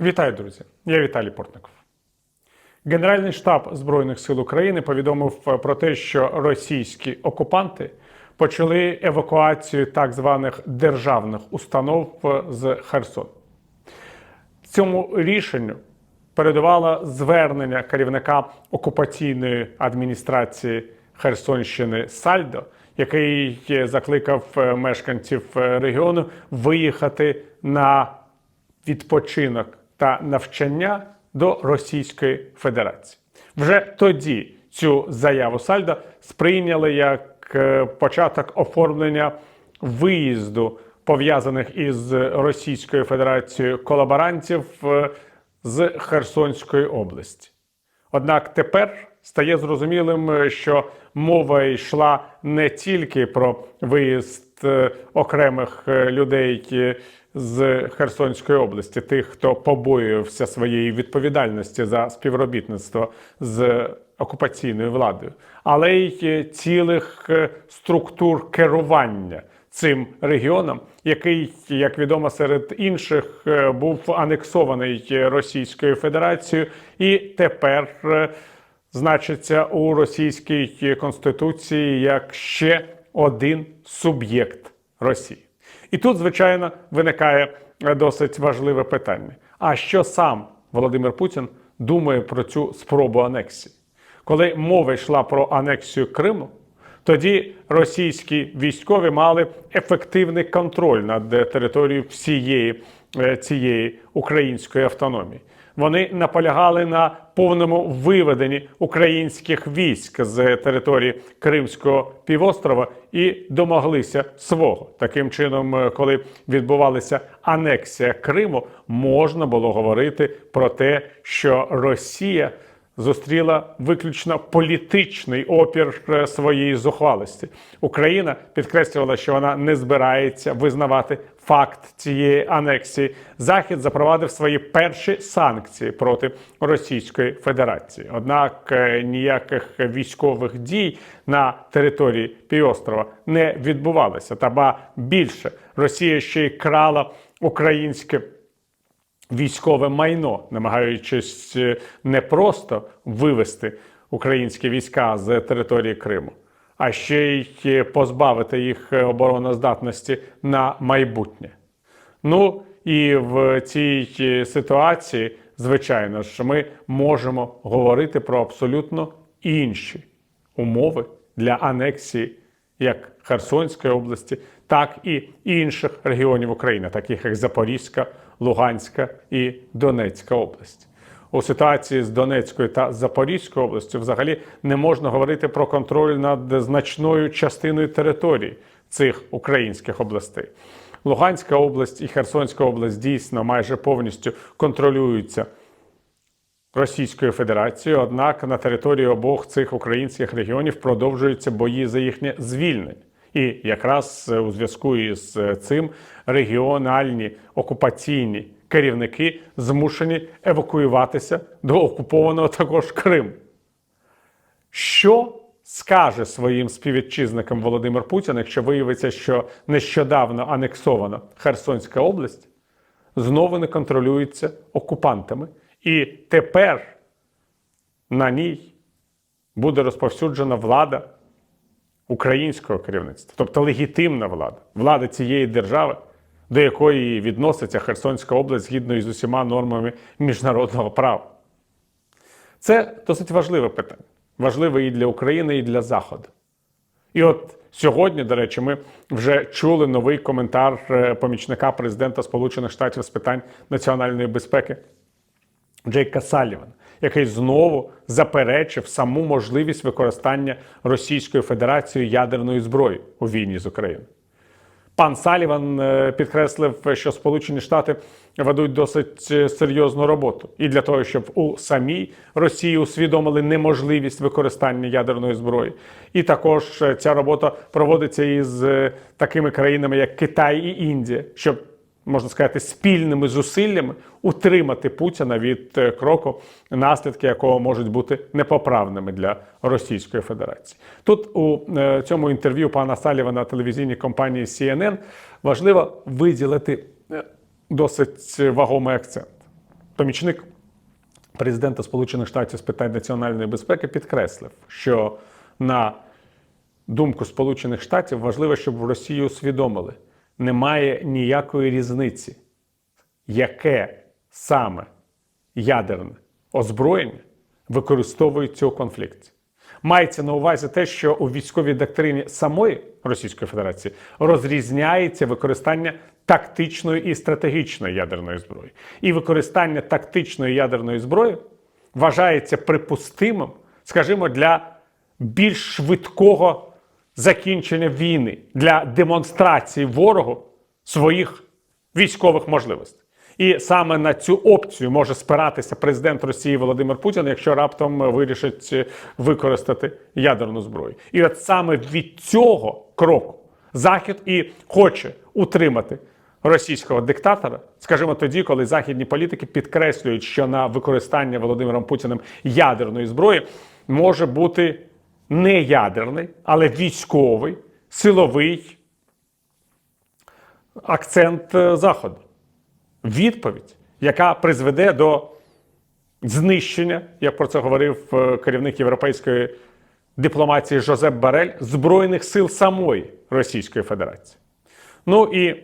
Вітаю, друзі! Я Віталій Портников. Генеральний штаб Збройних сил України повідомив е, про те, що російські окупанти почали евакуацію так званих державних установ е, з Херсону. Цьому рішенню передувало звернення керівника окупаційної адміністрації Херсонщини Сальдо, який закликав е, мешканців е, регіону виїхати на відпочинок та навчання до Російської Федерації. Вже тоді цю заяву Сальдо сприйняли як е, початок оформлення виїзду пов'язаних із Російською Федерацією колаборантів е, з Херсонської області. Однак тепер стає зрозумілим, е, що мова йшла не тільки про виїзд окремих людей з Херсонської області, тих, хто побоювався своєї відповідальності за співробітництво з окупаційною владою, але й е, цілих е, структур керування цим регіоном, який, як відомо, серед інших е, був анексований Російською Федерацією, і тепер значиться у російській конституції як ще один суб'єкт Росії. І тут, звичайно, виникає е, досить важливе питання: а що сам Володимир Путін думає про цю спробу анексії? Коли мова йшла про анексію Криму, тоді російські військові мали ефективний контроль над е, територією всієї е, цієї української автономії. Вони наполягали на повному виведенні українських військ з території Кримського півострова і домоглися свого. Таким чином, е, коли відбувалася анексія Криму, можна було говорити про те, що Росія зустріла виключно політичний опір е, своєї зухвалості. Україна підкреслювала, що вона не збирається визнавати факт цієї анексії. Захід запровадив свої перші санкції проти Російської Федерації. Однак е, ніяких військових дій на території півострова не відбувалося. Та ба більше Росія ще й крала українське військове майно, намагаючись е, не просто вивести українські війська з території Криму, а ще й позбавити їх обороноздатності на майбутнє. Ну і в цій е, ситуації, звичайно ж, ми можемо говорити про абсолютно інші умови для анексії як Херсонської області, так і інших регіонів України, таких як Запорізька, Луганська і Донецька область. У ситуації з Донецькою та Запорізькою областю взагалі не можна говорити про контроль над значною частиною території цих українських областей. Луганська область і Херсонська область дійсно майже повністю контролюються Російською Федерацією, однак на території обох цих українських регіонів продовжуються бої за їхнє звільнення. І якраз е, у зв'язку із е, цим регіональні окупаційні керівники змушені евакуюватися до окупованого також Криму. Що скаже своїм співвітчизникам Володимир Путін, якщо виявиться, що нещодавно анексована Херсонська область знову не контролюється окупантами, і тепер на ній буде розповсюджена влада українського керівництва, тобто легітимна влада, влада цієї держави, до якої відноситься Херсонська область згідно із усіма нормами міжнародного права. Це досить важливе питання. Важливе і для України, і для Заходу. І от сьогодні, до речі, ми вже чули новий коментар е, помічника президента Сполучених Штатів з питань національної безпеки Джейка Саллівана, який знову заперечив саму можливість використання Російською Федерацією ядерної зброї у війні з Україною. Пан Саліван е, підкреслив, що Сполучені Штати ведуть досить е, серйозну роботу, і для того, щоб у самій Росії усвідомили неможливість використання ядерної зброї. І також е, ця робота проводиться із такими країнами, як Китай і Індія, щоб можна сказати, спільними зусиллями утримати Путіна від е, кроку, наслідки якого можуть бути непоправними для Російської Федерації. Тут у е, цьому інтерв'ю пана Саліва на телевізійній компанії CNN важливо виділити е, досить вагомий акцент. помічник президента Сполучених Штатів з питань національної безпеки підкреслив, що на думку Сполучених Штатів важливо, щоб в Росії усвідомили, немає ніякої різниці, яке саме ядерне озброєння використовується у конфлікті. Мається на увазі те, що у військовій доктрині самої Російської Федерації розрізняється використання тактичної і стратегічної ядерної зброї. І використання тактичної ядерної зброї вважається припустимим, скажімо, для більш швидкого закінчення війни, для демонстрації ворогу своїх військових можливостей. І саме на цю опцію може спиратися президент Росії Володимир Путін, якщо раптом вирішить використати ядерну зброю. І от саме від цього кроку Захід і хоче утримати російського диктатора, скажімо, тоді, коли західні політики підкреслюють, що на використання Володимиром Путіним ядерної зброї може бути не ядерний, але військовий, силовий акцент е, Заходу відповідь, яка призведе до знищення, як про це говорив е, керівник європейської дипломатії Жозеп Барель, Збройних сил самої Російської Федерації. Ну і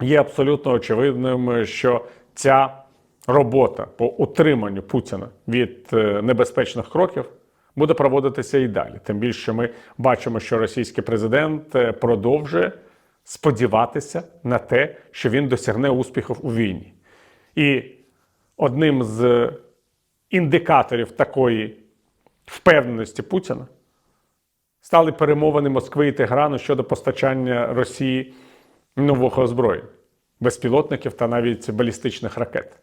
є абсолютно очевидним, що ця робота по утриманню Путіна від е, небезпечних кроків буде проводитися і далі. Тим більше ми бачимо, що російський президент е, продовжує сподіватися на те, що він досягне успіхів у війні. І одним з індикаторів такої впевненості Путіна стали перемовини Москви і Теграну щодо постачання Росії нового озброєння, безпілотників та навіть балістичних ракет.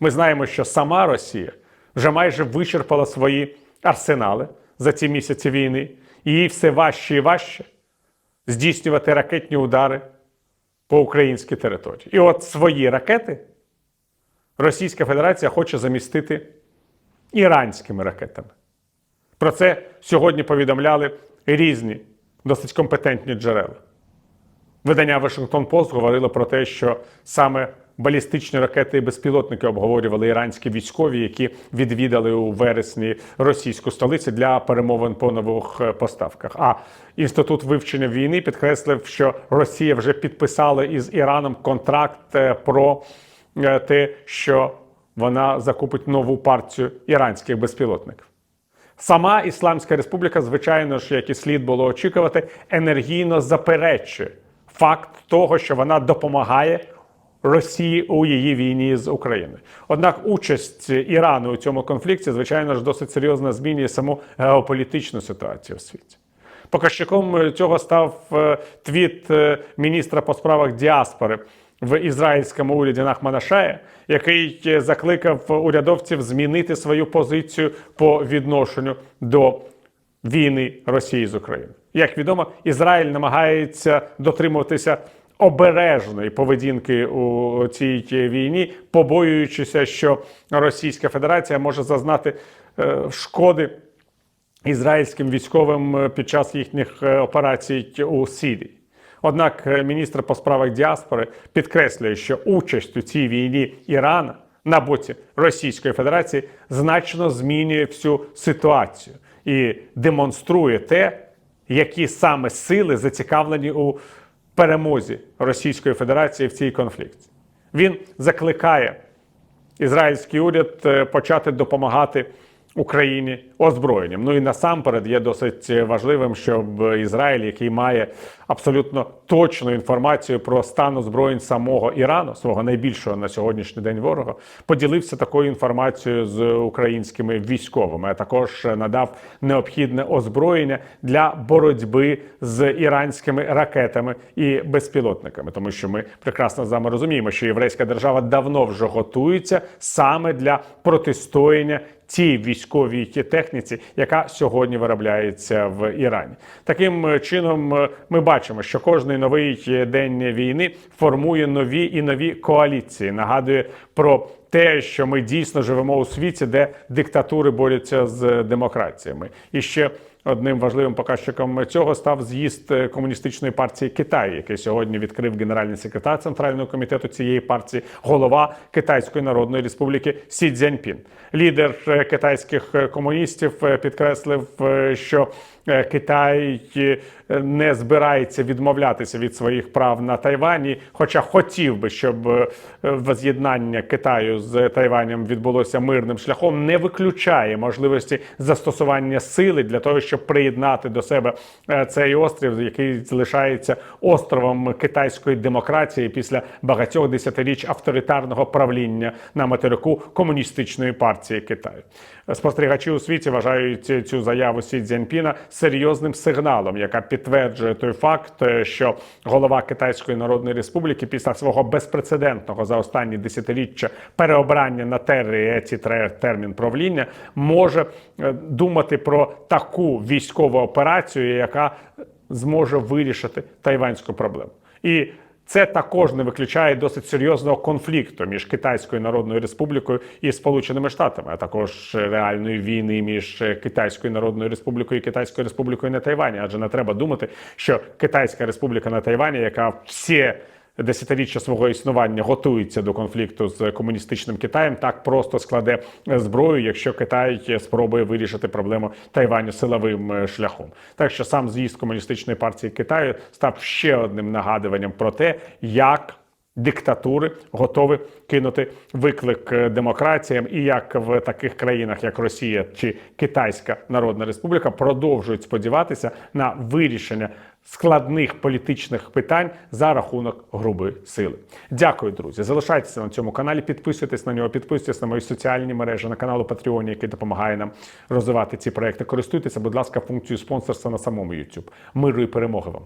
Ми знаємо, що сама Росія вже майже вичерпала свої арсенали за ці місяці війни, і їй все важче і важче здійснювати ракетні удари по українській території. І от свої ракети Російська Федерація хоче замістити іранськими ракетами. Про це сьогодні повідомляли різні досить компетентні джерела. Видання Вашингтон Пост говорило про те, що саме балістичні ракети і безпілотники обговорювали іранські військові, які відвідали у вересні російську столицю для перемовин по нових е, поставках. А інститут вивчення війни підкреслив, що Росія вже підписала із Іраном контракт е, про е, те, що вона закупить нову партію іранських безпілотників. Сама Ісламська Республіка, звичайно ж, як і слід було очікувати, енергійно заперечує факт того, що вона допомагає Росії у її війні з Україною. Однак участь Ірану у цьому конфлікті, звичайно ж, досить серйозно змінює саму геополітичну ситуацію в світі. Показчиком цього став е, твіт е, міністра по справах діаспори в ізраїльському уряді Нахмана Шая, який е, закликав урядовців змінити свою позицію по відношенню до війни Росії з Україною. Як відомо, Ізраїль намагається дотримуватися обережної поведінки у цій війні, побоюючися, що Російська Федерація може зазнати е, шкоди ізраїльським військовим е, під час їхніх е, операцій у Сирії. Однак міністр по справах діаспори підкреслює, що участь у цій війні Ірана на боці Російської Федерації значно змінює всю ситуацію і демонструє те, які саме сили зацікавлені у перемозі Російської Федерації в цій конфлікті. Він закликає ізраїльський уряд е, почати допомагати. Україні озброєнням. Ну і насамперед є досить важливим, щоб Ізраїль, який має абсолютно точну інформацію про стан озброєнь самого Ірану, свого найбільшого на сьогоднішній день ворога, поділився такою інформацією з українськими військовими, а також надав необхідне озброєння для боротьби з іранськими ракетами і безпілотниками, тому що ми прекрасно з вами розуміємо, що єврейська держава давно вже готується саме для протистояння тій військовій техніці, яка сьогодні виробляється в Ірані. Таким чином, ми бачимо, що кожний новий день війни формує нові і нові коаліції. Нагадує про те, що ми дійсно живемо у світі, де диктатури борються з демократіями. І ще одним важливим показчиком цього став з'їзд е, комуністичної партії Китаю, який сьогодні відкрив генеральний секретар центрального комітету цієї партії, голова Китайської Народної Республіки Сі Цзяньпін. Лідер е, китайських е, комуністів е, підкреслив, е, що е, Китай е, не збирається відмовлятися від своїх прав на Тайвані, хоча хотів би, щоб е, воз'єднання Китаю з Тайванем відбулося мирним шляхом, не виключає можливості застосування сили для того, щоб приєднати до себе е, цей острів, який залишається островом китайської демократії після багатьох десятиріч авторитарного правління на материку комуністичної партії Китаю. Спостерігачі у світі вважають цю заяву Сі Цзяньпіна серйозним сигналом, яка підтверджує той факт, е, що голова Китайської Народної Республіки після свого безпрецедентного за останні десятиліття переобрання на террі ці термін правління може е, думати про таку військову операцію, яка зможе вирішити тайванську проблему. І це також не виключає досить серйозного конфлікту між Китайською Народною Республікою і Сполученими Штатами, а також реальної війни між Китайською Народною Республікою і Китайською Республікою на Тайвані. Адже не треба думати, що Китайська Республіка на Тайвані, яка всі десятиріччя свого існування готується до конфлікту з комуністичним Китаєм, так просто складе зброю, якщо Китай спробує вирішити проблему Тайваню силовим е, шляхом. Так що сам з'їзд комуністичної партії Китаю став ще одним нагадуванням про те, як диктатури готові кинути виклик е, демократіям, і як в таких країнах, як Росія чи Китайська Народна Республіка, продовжують сподіватися на вирішення складних політичних питань за рахунок грубої сили. Дякую, друзі. Залишайтеся на цьому каналі, підписуйтесь на нього, підписуйтесь на мої соціальні мережі, на канал у Патреоні, який допомагає нам розвивати ці проекти. Користуйтеся, будь ласка, функцією спонсорства на самому YouTube. Миру і перемоги вам.